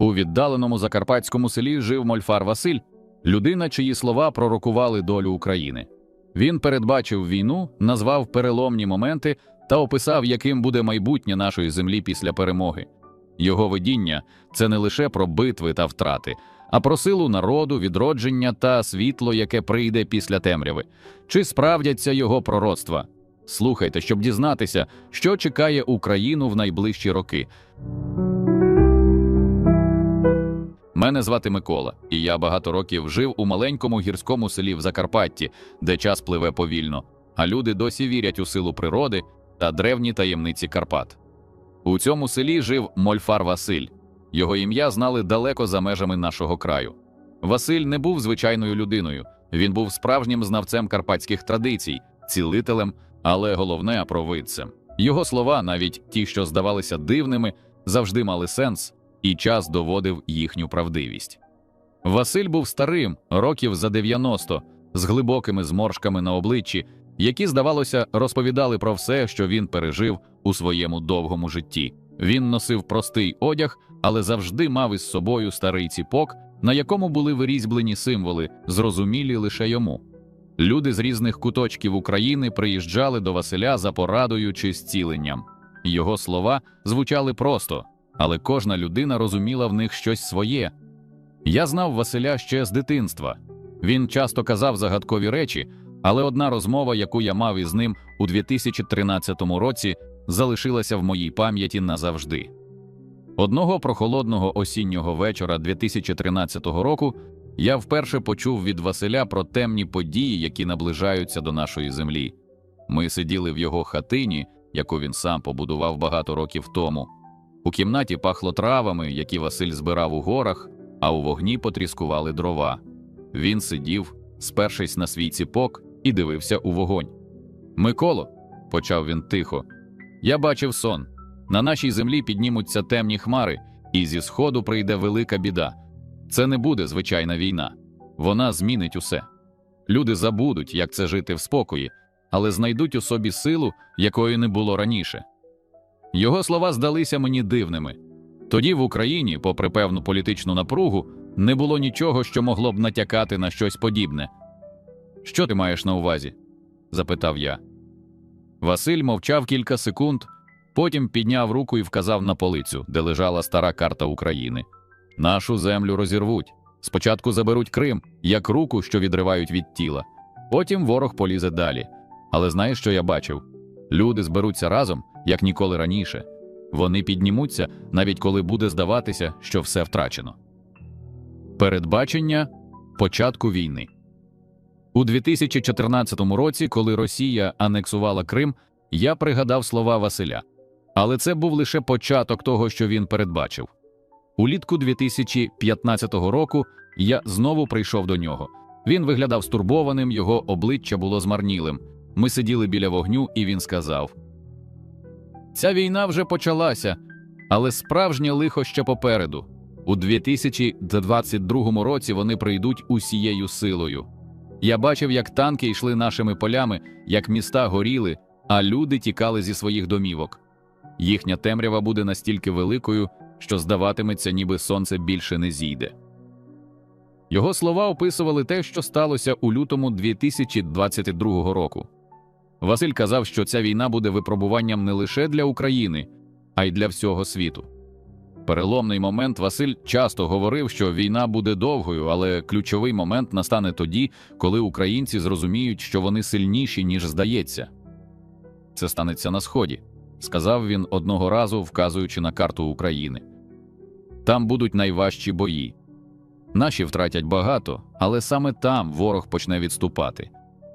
У віддаленому закарпатському селі жив Мольфар Василь, людина, чиї слова пророкували долю України. Він передбачив війну, назвав переломні моменти та описав, яким буде майбутнє нашої землі після перемоги. Його видіння це не лише про битви та втрати, а про силу народу, відродження та світло, яке прийде після темряви. Чи справдяться його пророцтва? Слухайте, щоб дізнатися, що чекає Україну в найближчі роки. Мене звати Микола, і я багато років жив у маленькому гірському селі в Закарпатті, де час пливе повільно, а люди досі вірять у силу природи та древні таємниці Карпат. У цьому селі жив Мольфар Василь. Його ім'я знали далеко за межами нашого краю. Василь не був звичайною людиною, він був справжнім знавцем карпатських традицій, цілителем, але головне провидцем. Його слова, навіть ті, що здавалися дивними, завжди мали сенс, і час доводив їхню правдивість. Василь був старим, років за 90, з глибокими зморшками на обличчі, які, здавалося, розповідали про все, що він пережив у своєму довгому житті. Він носив простий одяг, але завжди мав із собою старий ціпок, на якому були вирізьблені символи, зрозумілі лише йому. Люди з різних куточків України приїжджали до Василя за порадою чи зціленням. Його слова звучали просто, але кожна людина розуміла в них щось своє. Я знав Василя ще з дитинства. Він часто казав загадкові речі, але одна розмова, яку я мав із ним у 2013 році, залишилася в моїй пам'яті назавжди. Одного прохолодного осіннього вечора 2013 року я вперше почув від Василя про темні події, які наближаються до нашої землі. Ми сиділи в його хатині, яку він сам побудував багато років тому. У кімнаті пахло травами, які Василь збирав у горах, а у вогні потріскували дрова. Він сидів, спершись на свій ціпок, і дивився у вогонь. Миколо, почав він тихо, я бачив сон. На нашій землі піднімуться темні хмари, і зі сходу прийде велика біда. Це не буде звичайна війна. Вона змінить усе. Люди забудуть, як це жити в спокої, але знайдуть у собі силу, якої не було раніше. Його слова здалися мені дивними. Тоді в Україні, попри певну політичну напругу, не було нічого, що могло б натякати на щось подібне. Що ти маєш на увазі? запитав я. Василь мовчав кілька секунд, потім підняв руку і вказав на полицю, де лежала стара карта України. Нашу землю розірвуть. Спочатку заберуть Крим, як руку, що відривають від тіла. Потім ворог полізе далі. Але знаєш, що я бачив? Люди зберуться разом, як ніколи раніше. Вони піднімуться, навіть коли буде здаватися, що все втрачено. Передбачення початку війни. У 2014 році, коли Росія анексувала Крим, я пригадав слова Василя. Але це був лише початок того, що він передбачив. Улітку 2015 року я знову прийшов до нього. Він виглядав стурбованим, його обличчя було змарнілим. Ми сиділи біля вогню, і він сказав: Ця війна вже почалася, але справжнє лихо ще попереду. У 2022 році вони прийдуть усією силою. Я бачив, як танки йшли нашими полями, як міста горіли, а люди тікали зі своїх домівок. Їхня темрява буде настільки великою, що здаватиметься, ніби сонце більше не зійде. Його слова описували те, що сталося у лютому 2022 року. Василь казав, що ця війна буде випробуванням не лише для України, а й для всього світу. Переломний момент Василь часто говорив, що війна буде довгою, але ключовий момент настане тоді, коли українці зрозуміють, що вони сильніші, ніж здається. Це станеться на сході, сказав він одного разу, вказуючи на карту України. Там будуть найважчі бої. Наші втратять багато, але саме там ворог почне відступати.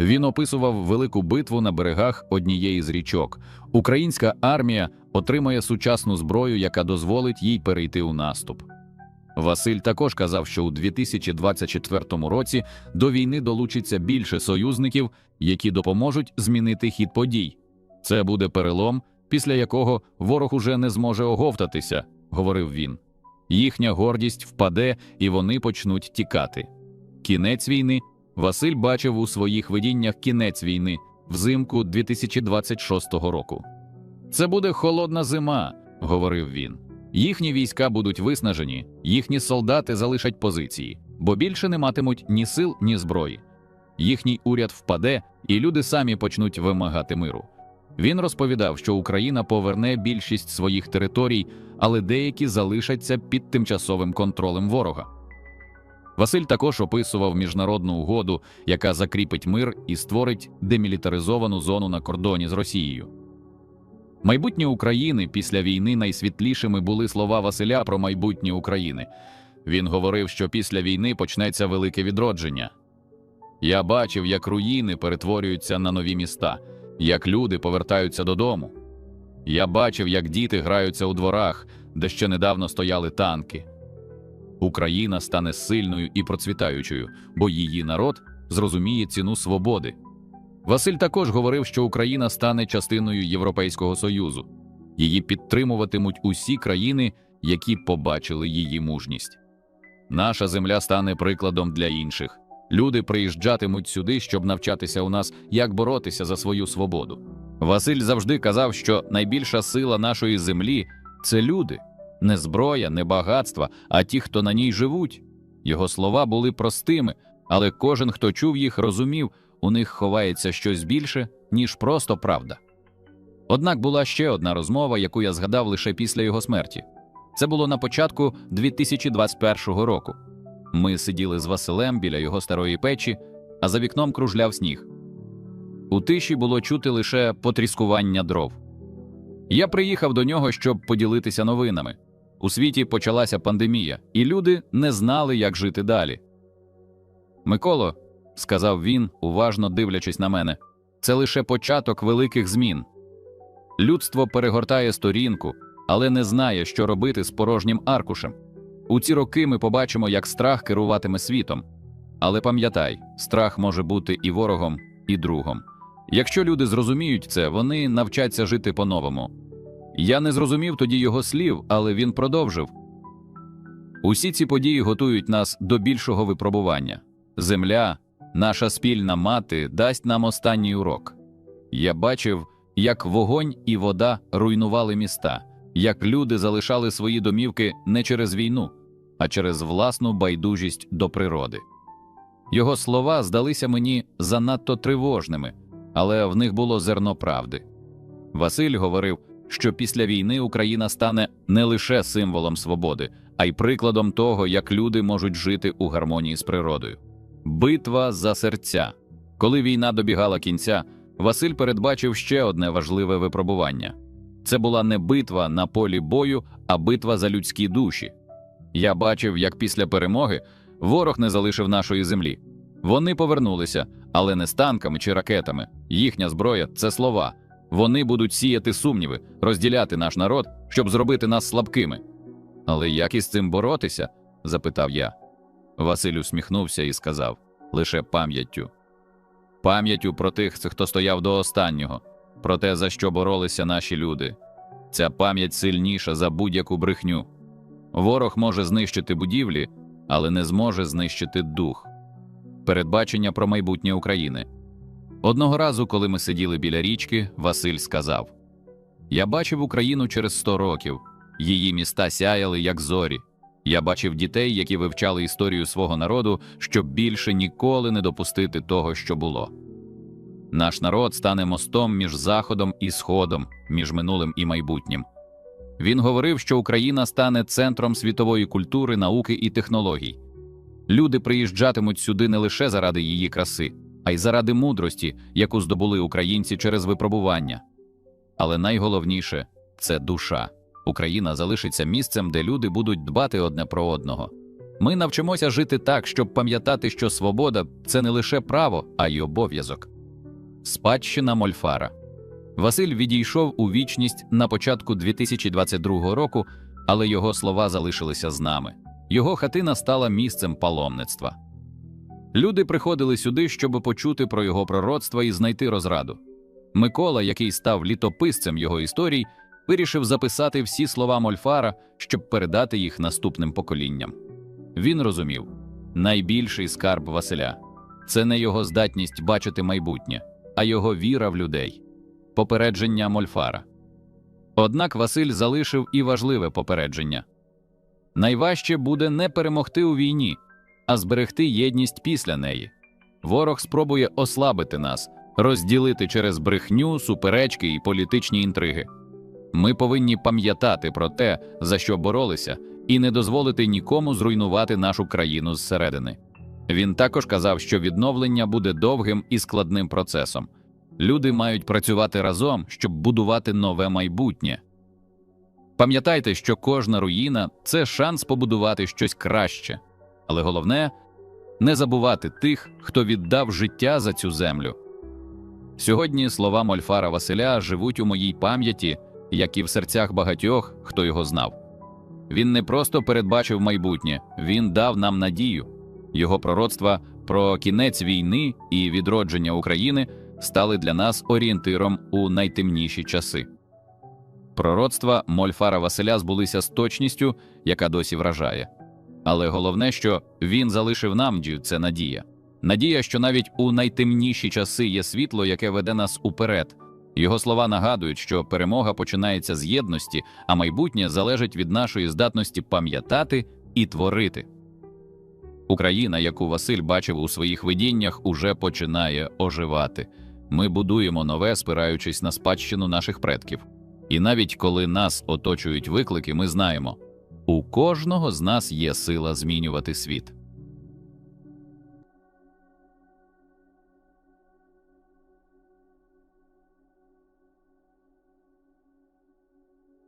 Він описував велику битву на берегах однієї з річок. Українська армія отримає сучасну зброю, яка дозволить їй перейти у наступ. Василь також казав, що у 2024 році до війни долучиться більше союзників, які допоможуть змінити хід подій. Це буде перелом, після якого ворог уже не зможе оговтатися, говорив він. Їхня гордість впаде, і вони почнуть тікати. Кінець війни Василь бачив у своїх видіннях кінець війни взимку 2026 року. Це буде холодна зима, говорив він. Їхні війська будуть виснажені, їхні солдати залишать позиції, бо більше не матимуть ні сил, ні зброї. Їхній уряд впаде, і люди самі почнуть вимагати миру. Він розповідав, що Україна поверне більшість своїх територій, але деякі залишаться під тимчасовим контролем ворога. Василь також описував міжнародну угоду, яка закріпить мир і створить демілітаризовану зону на кордоні з Росією. Майбутнє України після війни найсвітлішими були слова Василя про майбутнє України. Він говорив, що після війни почнеться велике відродження. Я бачив, як руїни перетворюються на нові міста, як люди повертаються додому. Я бачив, як діти граються у дворах, де ще недавно стояли танки. Україна стане сильною і процвітаючою, бо її народ зрозуміє ціну свободи. Василь також говорив, що Україна стане частиною Європейського Союзу. Її підтримуватимуть усі країни, які побачили її мужність. Наша земля стане прикладом для інших. Люди приїжджатимуть сюди, щоб навчатися у нас, як боротися за свою свободу. Василь завжди казав, що найбільша сила нашої землі це люди, не зброя, не багатства, а ті, хто на ній живуть. Його слова були простими, але кожен, хто чув їх, розумів, у них ховається щось більше, ніж просто правда. Однак була ще одна розмова, яку я згадав лише після його смерті. Це було на початку 2021 року. Ми сиділи з Василем біля його старої печі, а за вікном кружляв сніг. У тиші було чути лише потріскування дров. Я приїхав до нього, щоб поділитися новинами. У світі почалася пандемія, і люди не знали, як жити далі. Миколо, сказав він, уважно дивлячись на мене, це лише початок великих змін. Людство перегортає сторінку, але не знає, що робити з порожнім аркушем. У ці роки ми побачимо, як страх керуватиме світом. Але пам'ятай, страх може бути і ворогом, і другом. Якщо люди зрозуміють це, вони навчаться жити по-новому. Я не зрозумів тоді його слів, але він продовжив. Усі ці події готують нас до більшого випробування. Земля, наша спільна мати, дасть нам останній урок. Я бачив, як вогонь і вода руйнували міста, як люди залишали свої домівки не через війну, а через власну байдужість до природи. Його слова здалися мені занадто тривожними, але в них було зерно правди. Василь говорив, що після війни Україна стане не лише символом свободи, а й прикладом того, як люди можуть жити у гармонії з природою. Битва за серця. Коли війна добігала кінця, Василь передбачив ще одне важливе випробування це була не битва на полі бою, а битва за людські душі. Я бачив, як після перемоги ворог не залишив нашої землі. Вони повернулися, але не з танками чи ракетами. Їхня зброя це слова. Вони будуть сіяти сумніви, розділяти наш народ, щоб зробити нас слабкими. Але як із цим боротися? запитав я. Василь усміхнувся і сказав лише пам'яттю. Пам'яттю про тих, хто стояв до останнього, про те, за що боролися наші люди. Ця пам'ять сильніша за будь-яку брехню. Ворог може знищити будівлі, але не зможе знищити дух. Передбачення про майбутнє України. Одного разу, коли ми сиділи біля річки, Василь сказав: Я бачив Україну через сто років, її міста сяяли, як зорі. Я бачив дітей, які вивчали історію свого народу, щоб більше ніколи не допустити того, що було. Наш народ стане мостом між Заходом і Сходом, між минулим і майбутнім. Він говорив, що Україна стане центром світової культури, науки і технологій. Люди приїжджатимуть сюди не лише заради її краси, а й заради мудрості, яку здобули українці через випробування. Але найголовніше це душа. Україна залишиться місцем, де люди будуть дбати одне про одного. Ми навчимося жити так, щоб пам'ятати, що свобода це не лише право, а й обов'язок. Спадщина Мольфара Василь відійшов у вічність на початку 2022 року, але його слова залишилися з нами. Його хатина стала місцем паломництва. Люди приходили сюди, щоб почути про його пророцтва і знайти розраду. Микола, який став літописцем його історій, вирішив записати всі слова Мольфара, щоб передати їх наступним поколінням. Він розумів найбільший скарб Василя це не його здатність бачити майбутнє, а його віра в людей, попередження Мольфара. Однак Василь залишив і важливе попередження найважче буде не перемогти у війні, а зберегти єдність після неї. Ворог спробує ослабити нас, розділити через брехню, суперечки і політичні інтриги. Ми повинні пам'ятати про те, за що боролися, і не дозволити нікому зруйнувати нашу країну зсередини. Він також казав, що відновлення буде довгим і складним процесом. Люди мають працювати разом, щоб будувати нове майбутнє. Пам'ятайте, що кожна руїна це шанс побудувати щось краще, але головне не забувати тих, хто віддав життя за цю землю. Сьогодні слова Мольфара Василя живуть у моїй пам'яті, як і в серцях багатьох, хто його знав. Він не просто передбачив майбутнє, він дав нам надію. Його пророцтва про кінець війни і відродження України стали для нас орієнтиром у найтемніші часи. Пророцтва Мольфара Василя збулися з точністю, яка досі вражає. Але головне, що він залишив нам це надія. Надія, що навіть у найтемніші часи є світло, яке веде нас уперед. Його слова нагадують, що перемога починається з єдності, а майбутнє залежить від нашої здатності пам'ятати і творити. Україна, яку Василь бачив у своїх видіннях, уже починає оживати. Ми будуємо нове, спираючись на спадщину наших предків. І навіть коли нас оточують виклики, ми знаємо, у кожного з нас є сила змінювати світ.